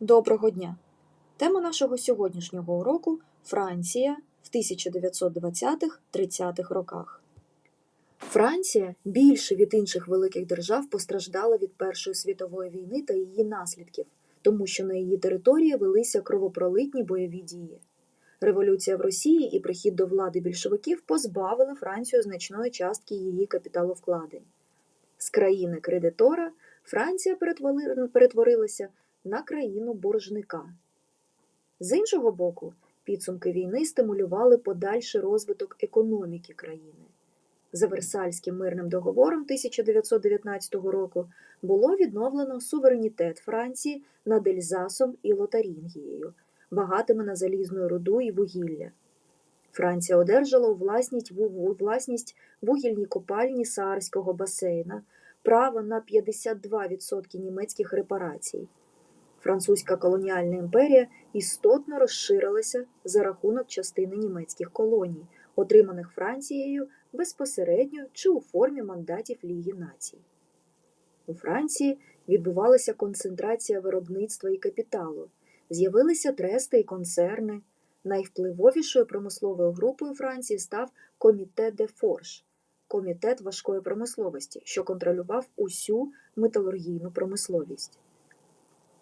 Доброго дня! Тема нашого сьогоднішнього уроку Франція в 1920-30-х роках. Франція більше від інших великих держав постраждала від Першої світової війни та її наслідків, тому що на її території велися кровопролитні бойові дії. Революція в Росії і прихід до влади більшовиків позбавили Францію значної частки її капіталовкладень. З країни кредитора Франція перетворилася на країну боржника. З іншого боку, підсумки війни стимулювали подальший розвиток економіки країни. За Версальським мирним договором 1919 року було відновлено суверенітет Франції над Ельзасом і Лотарінгією, багатими на залізну руду і вугілля. Франція одержала у власність, вугільні копальні Саарського басейна, право на 52% німецьких репарацій. Французька колоніальна імперія істотно розширилася за рахунок частини німецьких колоній, отриманих Францією безпосередньо чи у формі мандатів Ліги націй. У Франції відбувалася концентрація виробництва і капіталу, з'явилися трести і концерни. Найвпливовішою промисловою групою Франції став Комітет де Форш – комітет важкої промисловості, що контролював усю металургійну промисловість.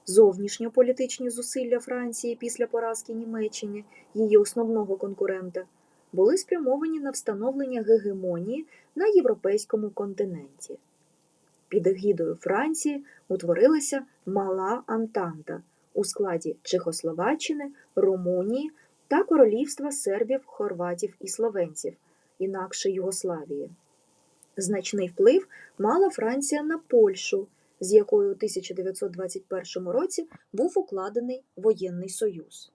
Зовнішньополітичні зусилля Франції після поразки Німеччини, її основного конкурента, були спрямовані на встановлення гегемонії на європейському континенті. Під егідою Франції утворилася Мала Антанта у складі Чехословаччини, Румунії та королівства сербів, хорватів і словенців, інакше Югославії. Значний вплив мала Франція на Польщу, з якою у 1921 році був укладений воєнний союз.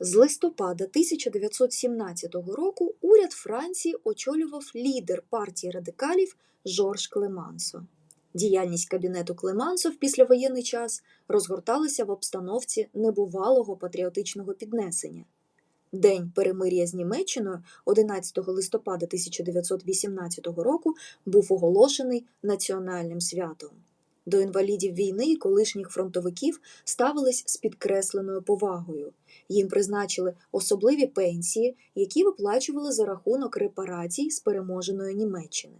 З листопада 1917 року уряд Франції очолював лідер партії радикалів Жорж Клемансо. Діяльність кабінету Клемансо в післявоєнний час розгорталася в обстановці небувалого патріотичного піднесення. День перемир'я з Німеччиною 11 листопада 1918 року був оголошений національним святом. До інвалідів війни і колишніх фронтовиків ставились з підкресленою повагою. Їм призначили особливі пенсії, які виплачували за рахунок репарацій з переможеної Німеччини.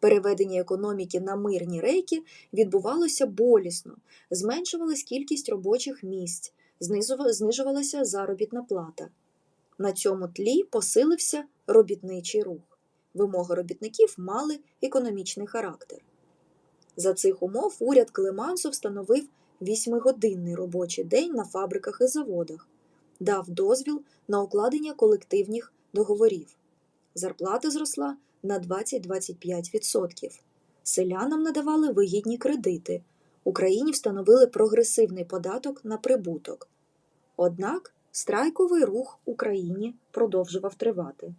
Переведення економіки на мирні рейки відбувалося болісно, зменшувалась кількість робочих місць, знижувалася заробітна плата. На цьому тлі посилився робітничий рух. Вимоги робітників мали економічний характер. За цих умов уряд Клемансо встановив вісьмигодинний робочий день на фабриках і заводах, дав дозвіл на укладення колективних договорів. Зарплата зросла на 20-25%. Селянам надавали вигідні кредити. Україні встановили прогресивний податок на прибуток. Однак страйковий рух Україні продовжував тривати.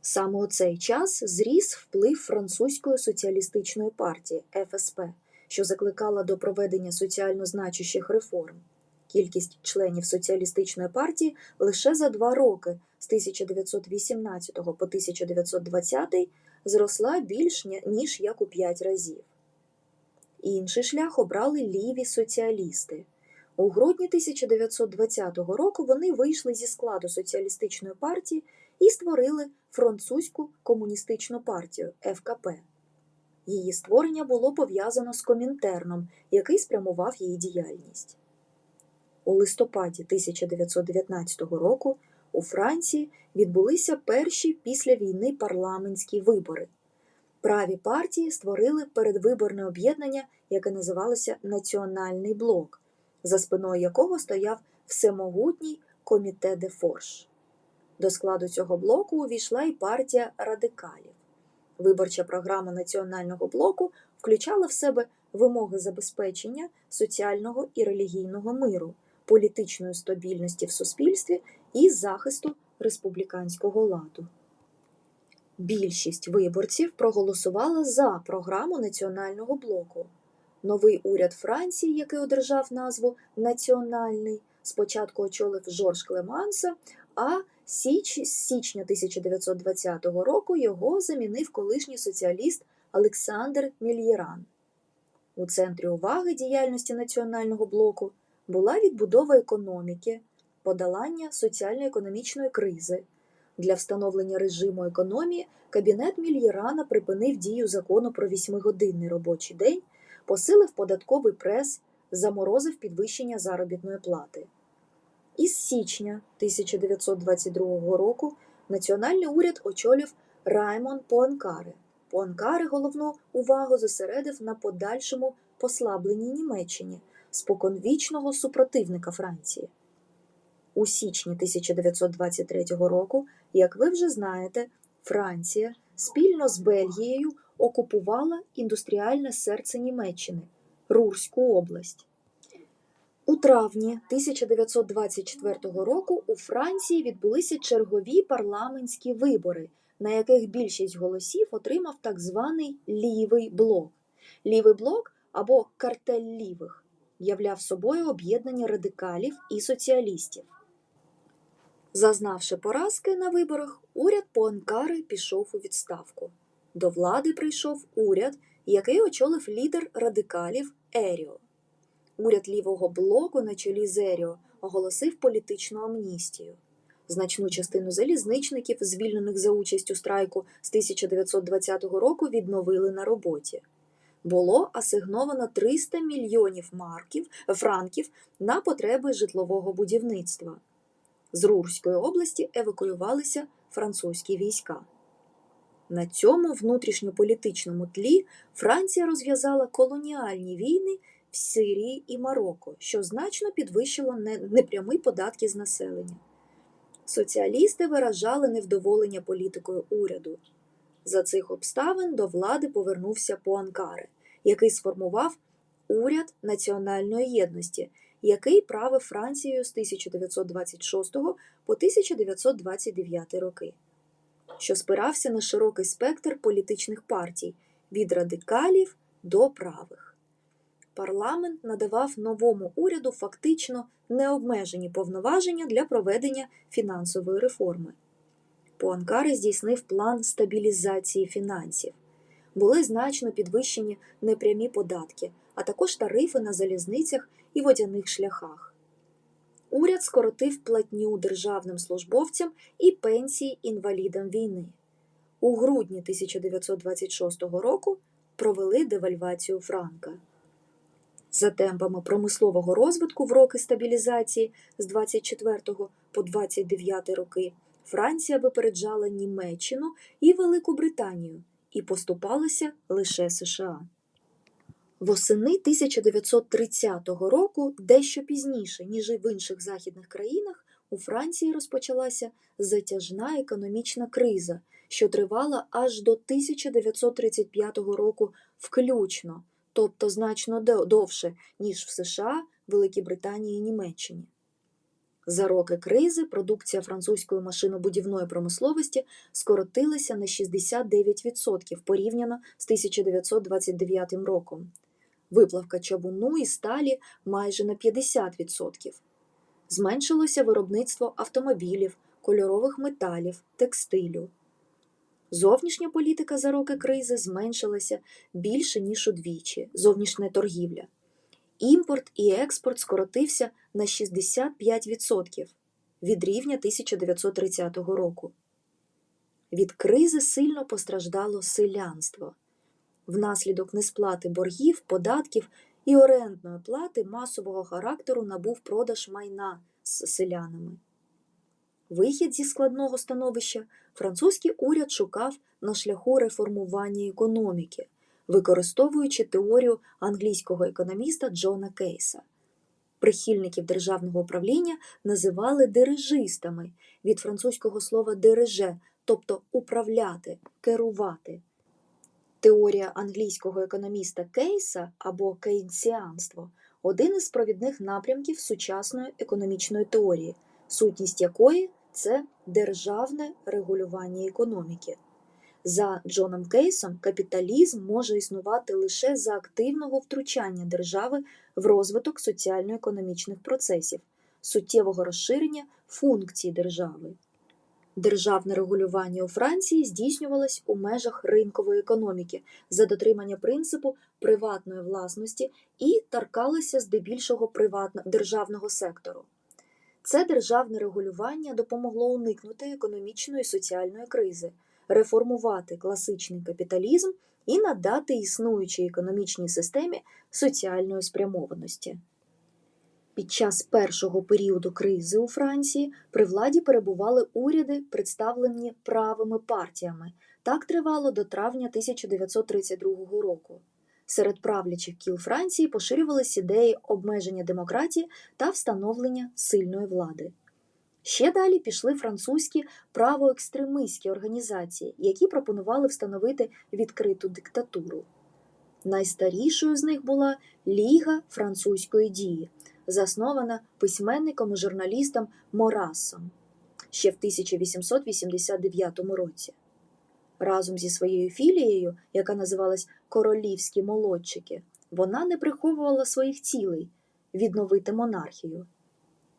Саме у цей час зріс вплив французької соціалістичної партії ФСП, що закликала до проведення соціально значущих реформ. Кількість членів соціалістичної партії лише за два роки з 1918 по 1920 зросла більш ніж як у п'ять разів. Інший шлях обрали ліві соціалісти. У грудні 1920 року вони вийшли зі складу соціалістичної партії і створили французьку комуністичну партію ФКП. Її створення було пов'язано з Комінтерном, який спрямував її діяльність. У листопаді 1919 року у Франції відбулися перші після війни парламентські вибори. Праві партії створили передвиборне об'єднання, яке називалося Національний блок, за спиною якого стояв всемогутній комітет де Форш. До складу цього блоку увійшла і партія радикалів. Виборча програма Національного блоку включала в себе вимоги забезпечення соціального і релігійного миру, політичної стабільності в суспільстві і захисту республіканського ладу. Більшість виборців проголосувала за програму Національного блоку. Новий уряд Франції, який одержав назву Національний, спочатку очолив Жорж Клеманса, а січ, з січня 1920 року його замінив колишній соціаліст Олександр Мільєран. У центрі уваги діяльності національного блоку була відбудова економіки, подолання соціально-економічної кризи. Для встановлення режиму економії Кабінет Мільєрана припинив дію закону про восьмигодинний робочий день, посилив податковий прес, заморозив підвищення заробітної плати. Із січня 1922 року національний уряд очолив Раймон Пуанкаре. Пуанкаре головну увагу зосередив на подальшому послабленні Німеччині, споконвічного супротивника Франції. У січні 1923 року, як ви вже знаєте, Франція спільно з Бельгією окупувала індустріальне серце Німеччини Рурську область. У травні 1924 року у Франції відбулися чергові парламентські вибори, на яких більшість голосів отримав так званий лівий блок. Лівий блок або картель лівих являв собою об'єднання радикалів і соціалістів. Зазнавши поразки на виборах, уряд Пуанкари пішов у відставку. До влади прийшов уряд, який очолив лідер радикалів Еріо. Уряд лівого блоку на чолі з Еріо оголосив політичну амністію. Значну частину залізничників, звільнених за участь у страйку з 1920 року, відновили на роботі. Було асигновано 300 мільйонів марків, франків на потреби житлового будівництва. З Рурської області евакуювалися французькі війська. На цьому внутрішньополітичному тлі Франція розв'язала колоніальні війни в Сирії і Марокко, що значно підвищило непрямі податки з населення. Соціалісти виражали невдоволення політикою уряду. За цих обставин до влади повернувся Пуанкаре, який сформував уряд національної єдності, який правив Францією з 1926 по 1929 роки, що спирався на широкий спектр політичних партій від радикалів до правих. Парламент надавав новому уряду фактично необмежені повноваження для проведення фінансової реформи. Пуанкаре здійснив план стабілізації фінансів. Були значно підвищені непрямі податки, а також тарифи на залізницях і водяних шляхах. Уряд скоротив платню державним службовцям і пенсії інвалідам війни. У грудні 1926 року провели девальвацію франка. За темпами промислового розвитку в роки стабілізації з 24 по 29 роки Франція випереджала Німеччину і Велику Британію і поступалася лише США. Восени 1930 року, дещо пізніше, ніж і в інших західних країнах, у Франції розпочалася затяжна економічна криза, що тривала аж до 1935 року включно, тобто значно довше, ніж в США, Великій Британії і Німеччині. За роки кризи продукція французької машинобудівної промисловості скоротилася на 69% порівняно з 1929 роком. Виплавка чавуну і сталі майже на 50%. Зменшилося виробництво автомобілів, кольорових металів, текстилю. Зовнішня політика за роки кризи зменшилася більше, ніж удвічі, зовнішня торгівля. Імпорт і експорт скоротився на 65% від рівня 1930 року. Від кризи сильно постраждало селянство. Внаслідок несплати боргів, податків і орендної плати масового характеру набув продаж майна з селянами. Вихід зі складного становища французький уряд шукав на шляху реформування економіки, використовуючи теорію англійського економіста Джона Кейса. Прихильників державного управління називали дирижистами від французького слова дириже, тобто управляти, керувати. Теорія англійського економіста Кейса або кейнсіанство один із провідних напрямків сучасної економічної теорії, сутність якої це державне регулювання економіки. За Джоном Кейсом, капіталізм може існувати лише за активного втручання держави в розвиток соціально-економічних процесів, суттєвого розширення функцій держави. Державне регулювання у Франції здійснювалось у межах ринкової економіки за дотримання принципу приватної власності і торкалися здебільшого державного сектору. Це державне регулювання допомогло уникнути економічної і соціальної кризи, реформувати класичний капіталізм і надати існуючій економічній системі соціальної спрямованості. Під час першого періоду кризи у Франції при владі перебували уряди, представлені правими партіями. Так тривало до травня 1932 року. Серед правлячих кіл Франції поширювались ідеї обмеження демократії та встановлення сильної влади. Ще далі пішли французькі правоекстремистські організації, які пропонували встановити відкриту диктатуру. Найстарішою з них була Ліга французької дії, заснована письменником і журналістом Морасом ще в 1889 році. Разом зі своєю філією, яка називалась Королівські молодчики, вона не приховувала своїх цілей відновити монархію.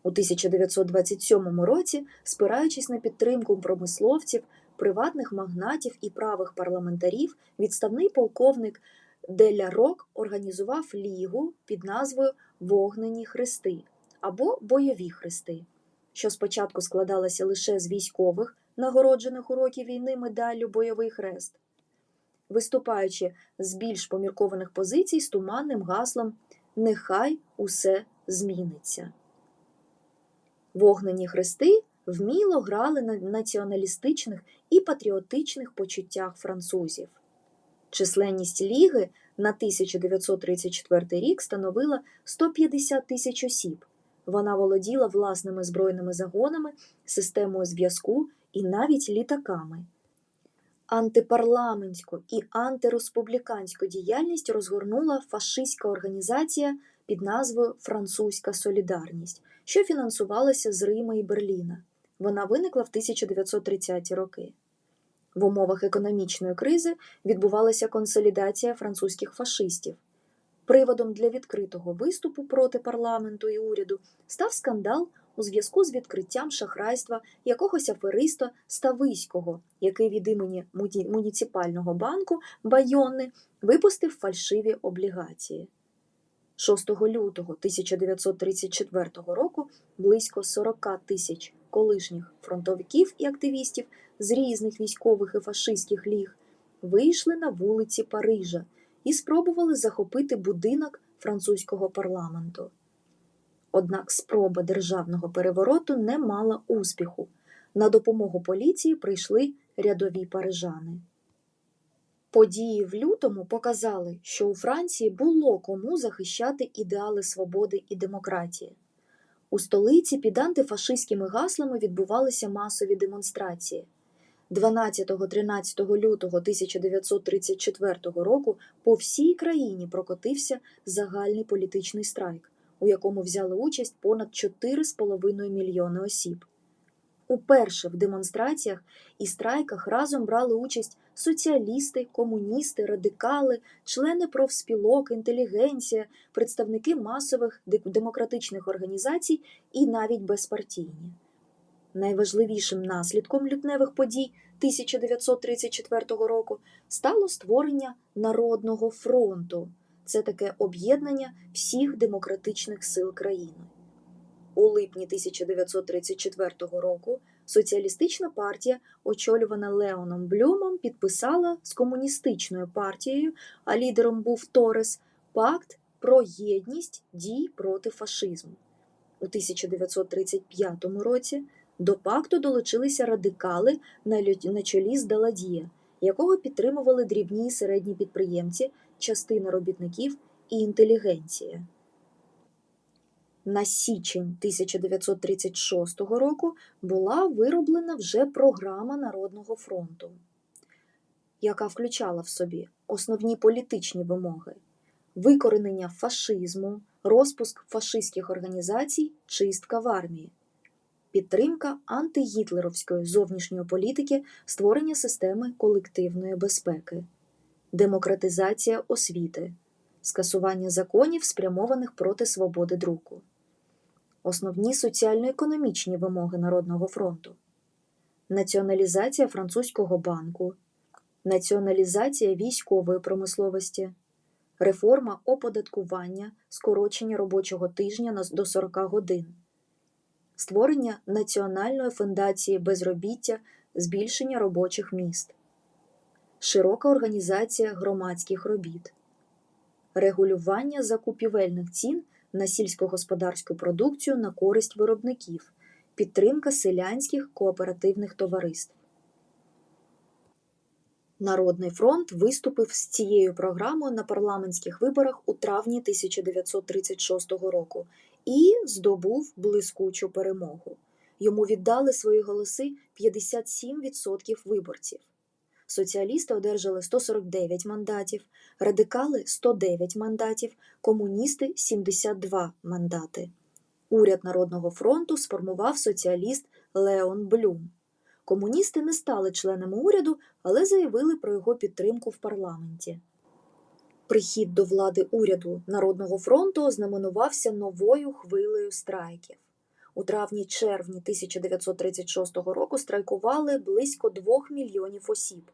У 1927 році, спираючись на підтримку промисловців, приватних магнатів і правих парламентарів, відставний полковник Деля Рок організував лігу під назвою Вогнені хрести або Бойові хрести, що спочатку складалася лише з військових, нагороджених у роки війни медаллю Бойовий хрест, виступаючи з більш поміркованих позицій з туманним гаслом Нехай усе зміниться. Вогнені хрести вміло грали на націоналістичних і патріотичних почуттях французів. Численність ліги на 1934 рік становила 150 тисяч осіб. Вона володіла власними збройними загонами, системою зв'язку і навіть літаками. Антипарламентську і антиреспубліканську діяльність розгорнула фашистська організація під назвою Французька Солідарність, що фінансувалася з Рима і Берліна. Вона виникла в 1930-ті роки. В умовах економічної кризи відбувалася консолідація французьких фашистів. Приводом для відкритого виступу проти парламенту і уряду став скандал у зв'язку з відкриттям шахрайства якогось афериста Стависького, який від імені муніципального банку Байонни випустив фальшиві облігації. 6 лютого 1934 року близько 40 тисяч колишніх фронтовиків і активістів з різних військових і фашистських ліг вийшли на вулиці Парижа і спробували захопити будинок французького парламенту. Однак спроба державного перевороту не мала успіху. На допомогу поліції прийшли рядові парижани. Події в лютому показали, що у Франції було кому захищати ідеали свободи і демократії. У столиці під антифашистськими гаслами відбувалися масові демонстрації. 12-13 лютого 1934 року по всій країні прокотився загальний політичний страйк, у якому взяли участь понад 4,5 мільйони осіб. Уперше в демонстраціях і страйках разом брали участь соціалісти, комуністи, радикали, члени профспілок, інтелігенція, представники масових демократичних організацій і навіть безпартійні. Найважливішим наслідком лютневих подій 1934 року стало створення Народного фронту. Це таке об'єднання всіх демократичних сил країни. У липні 1934 року соціалістична партія, очолювана Леоном Блюмом, підписала з комуністичною партією, а лідером був Торес, пакт про єдність дій проти фашизму. У 1935 році до пакту долучилися радикали на чолі з Даладія, якого підтримували дрібні і середні підприємці, частина робітників і інтелігенція. На січень 1936 року була вироблена вже програма Народного фронту, яка включала в собі основні політичні вимоги, викоренення фашизму, розпуск фашистських організацій, чистка в армії, підтримка антигітлеровської зовнішньої політики, створення системи колективної безпеки, демократизація освіти, скасування законів, спрямованих проти свободи друку основні соціально-економічні вимоги Народного фронту, націоналізація французького банку, націоналізація військової промисловості, реформа оподаткування, скорочення робочого тижня до 40 годин, створення Національної фундації безробіття, збільшення робочих міст, широка організація громадських робіт, регулювання закупівельних цін на сільськогосподарську продукцію на користь виробників, підтримка селянських кооперативних товариств. Народний фронт виступив з цією програмою на парламентських виборах у травні 1936 року і здобув блискучу перемогу. Йому віддали свої голоси 57% виборців. Соціалісти одержали 149 мандатів, радикали 109 мандатів, комуністи 72 мандати. Уряд Народного фронту сформував соціаліст Леон Блюм. Комуністи не стали членами уряду, але заявили про його підтримку в парламенті. Прихід до влади уряду Народного фронту ознаменувався новою хвилею страйків. У травні-червні 1936 року страйкували близько 2 мільйонів осіб.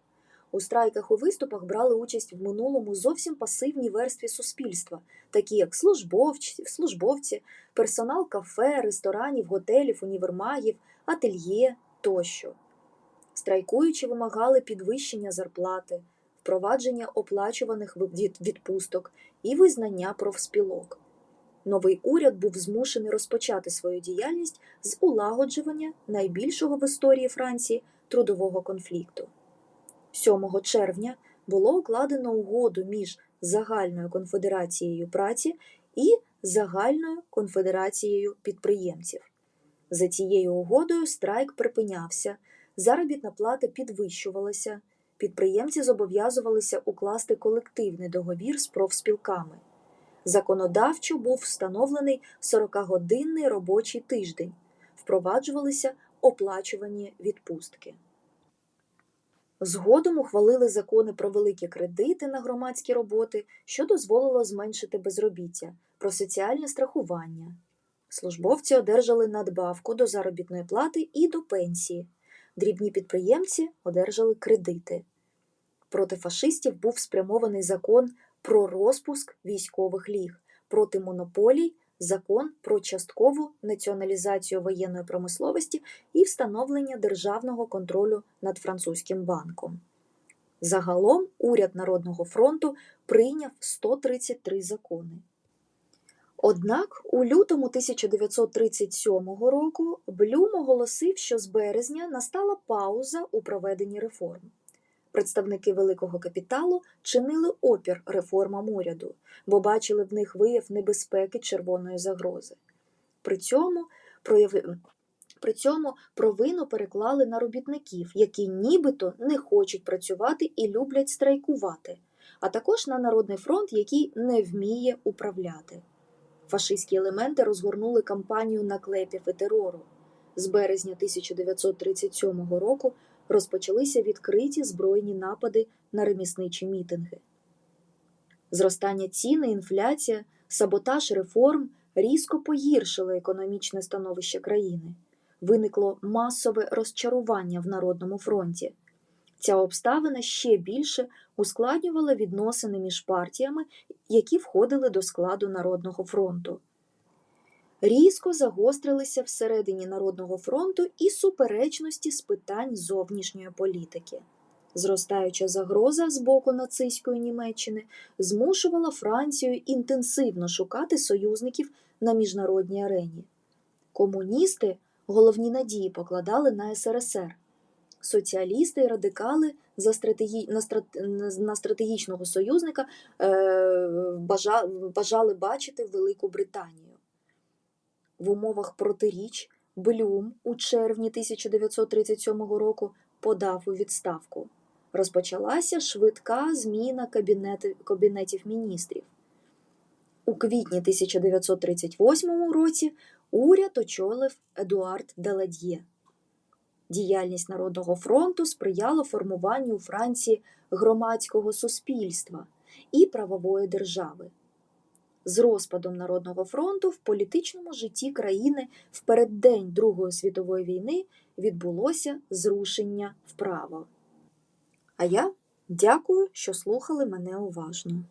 У страйках у виступах брали участь в минулому зовсім пасивні верстві суспільства, такі як службовці, службовці, персонал кафе, ресторанів, готелів, універмагів, ательє тощо. Страйкуючі вимагали підвищення зарплати, впровадження оплачуваних відпусток і визнання профспілок. Новий уряд був змушений розпочати свою діяльність з улагоджування найбільшого в історії Франції трудового конфлікту. 7 червня було укладено угоду між Загальною конфедерацією праці і Загальною конфедерацією підприємців. За цією угодою страйк припинявся, заробітна плата підвищувалася, підприємці зобов'язувалися укласти колективний договір з профспілками. Законодавчо був встановлений 40-годинний робочий тиждень, впроваджувалися оплачувані відпустки. Згодом ухвалили закони про великі кредити на громадські роботи, що дозволило зменшити безробіття, про соціальне страхування. Службовці одержали надбавку до заробітної плати і до пенсії. Дрібні підприємці одержали кредити. Проти фашистів був спрямований закон про розпуск військових ліг, проти монополій, закон про часткову націоналізацію воєнної промисловості і встановлення державного контролю над французьким банком. Загалом уряд Народного фронту прийняв 133 закони. Однак у лютому 1937 року Блюм оголосив, що з березня настала пауза у проведенні реформ. Представники великого капіталу чинили опір реформам уряду, бо бачили в них вияв небезпеки червоної загрози. При цьому, прояви... При цьому провину переклали на робітників, які нібито не хочуть працювати і люблять страйкувати, а також на Народний фронт, який не вміє управляти. Фашистські елементи розгорнули кампанію наклепів і терору. З березня 1937 року розпочалися відкриті збройні напади на ремісничі мітинги. Зростання цін інфляція, саботаж реформ різко погіршили економічне становище країни. Виникло масове розчарування в Народному фронті. Ця обставина ще більше ускладнювала відносини між партіями, які входили до складу Народного фронту. Різко загострилися всередині Народного фронту і суперечності з питань зовнішньої політики. Зростаюча загроза з боку нацистської Німеччини змушувала Францію інтенсивно шукати союзників на міжнародній арені. Комуністи головні надії покладали на СРСР. Соціалісти і радикали за стратегі... на, страт... на стратегічного союзника е... бажали бачити Велику Британію. В умовах протиріч Блюм у червні 1937 року подав у відставку. Розпочалася швидка зміна кабінети... кабінетів міністрів. У квітні 1938 році уряд очолив Едуард Деладьє. Діяльність Народного фронту сприяла формуванню у Франції громадського суспільства і правової держави. З розпадом Народного фронту в політичному житті країни в переддень Другої світової війни відбулося зрушення вправо. А я дякую, що слухали мене уважно.